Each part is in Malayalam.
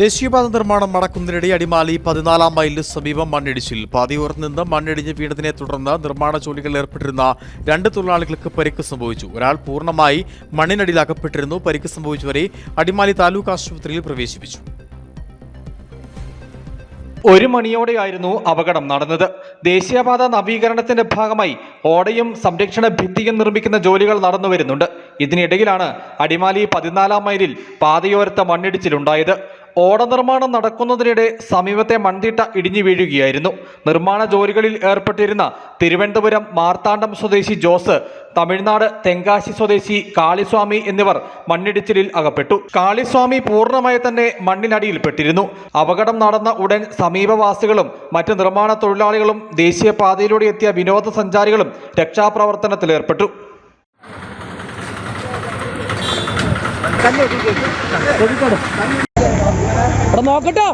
ദേശീയപാത നിർമ്മാണം നടക്കുന്നതിനിടെ അടിമാലി പതിനാലാം മൈലിന് സമീപം മണ്ണിടിച്ചിൽ. പാതയോരത്ത് നിന്ന് മണ്ണിടിഞ്ഞ് വീണതിനെ തുടർന്ന് നിർമ്മാണ ജോലികളിൽ ഏർപ്പെട്ടിരുന്ന രണ്ട് തൊഴിലാളികൾക്ക് പരിക്ക് സംഭവിച്ചു. ഒരാൾ പൂർണമായി മണ്ണിനടിയിൽ അകപ്പെട്ടിരുന്നു പരിക്ക് സംഭവിച്ചവരെ അടിമാലി താലൂക്ക് ആശുപത്രിയിൽ പ്രവേശിപ്പിച്ചു. ഒരു മണിയോടെയായിരുന്നു അപകടം നടന്നത്. ദേശീയപാത നവീകരണത്തിന്റെ ഭാഗമായി ഓടയും സംരക്ഷണ ഭിത്തിയും നിർമ്മിക്കുന്ന ജോലികൾ നടന്നു വരുന്നുണ്ട്. ഇതിനിടയിലാണ് അടിമാലി പതിനാലാം മൈലിൽ പാതയോരത്ത് മണ്ണിടിച്ചിലുണ്ടായത്. ഓട നിർമ്മാണം നടക്കുന്നതിനിടെ സമീപത്തെ മൺതിട്ട ഇടിഞ്ഞു വീഴുകയായിരുന്നു. നിർമ്മാണ ജോലികളിൽ ഏർപ്പെട്ടിരുന്ന തിരുവനന്തപുരം മാർത്താണ്ഡം സ്വദേശി ജോസ് തമിഴ്നാട് തെങ്കാശി സ്വദേശി കാളിസ്വാമി എന്നിവർ മണ്ണിടിച്ചിലിൽ അകപ്പെട്ടു. കാളിസ്വാമി പൂർണമായി തന്നെ മണ്ണിനടിയിൽപ്പെട്ടിരുന്നു. അപകടം നടന്ന ഉടൻ സമീപവാസികളും മറ്റ് നിർമ്മാണ തൊഴിലാളികളും ദേശീയപാതയിലൂടെ എത്തിയ വിനോദസഞ്ചാരികളും ഇവിടെ നോക്കട്ടോ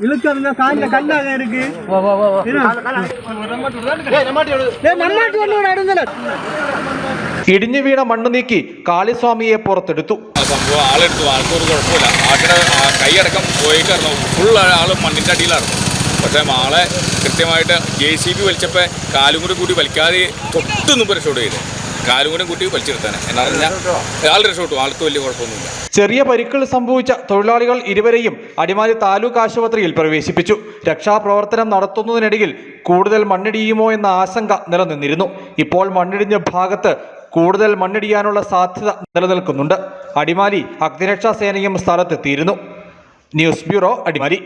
இழுக்கிறதுல காலில் கல்லாக இருக்கு நம்மாட்டு ஒன்று நடுந்தல ഇടിഞ്ഞു വീണ മണ്ണ് നീക്കി കാളിസ്വാമിയെ പുറത്തെടുത്തു ആ സംഭവം ആളെടുത്തു ആൾക്കൊരു കുഴപ്പമില്ല ആളുടെ ആ കൈയടക്കം പോയിക്കായിരുന്നു ഫുൾ ആൾ മണ്ണിൻ്റെ അടിയിലായിരുന്നു പക്ഷേ മാളെ കൃത്യമായിട്ട് ജെ സി ബി വലിച്ചപ്പോൾ കാലും കൂടി കൂട്ടി വലിക്കാതെ തൊട്ടൊന്നും പരിശോധന രക്ഷോട്ട് ചെയ്ത്. കാലും കൂടി കൂട്ടി വലിച്ചെടുത്താനെ എന്നറിഞ്ഞാൽ ആൾ രക്ഷപ്പെട്ടു ആൾക്ക് വലിയ കുഴപ്പമൊന്നുമില്ല. ചെറിയ പരിക്കുകൾ സംഭവിച്ച തൊഴിലാളികൾ ഇരുവരെയും അടിമാലി താലൂക്ക് ആശുപത്രിയിൽ പ്രവേശിപ്പിച്ചു. രക്ഷാപ്രവർത്തനം നടത്തുന്നതിനിടയിൽ കൂടുതൽ മണ്ണിടിയുമോ എന്ന ആശങ്ക നിലനിന്നിരുന്നു. ഇപ്പോൾ മണ്ണിടിഞ്ഞ ഭാഗത്ത് കൂടുതൽ മണ്ണിടിയാനുള്ള സാധ്യത നിലനിൽക്കുന്നുണ്ട്. അടിമാലി അഗ്നിരക്ഷാ സേനയും സ്ഥലത്തെത്തിയിരുന്നു. News bureau Adimali.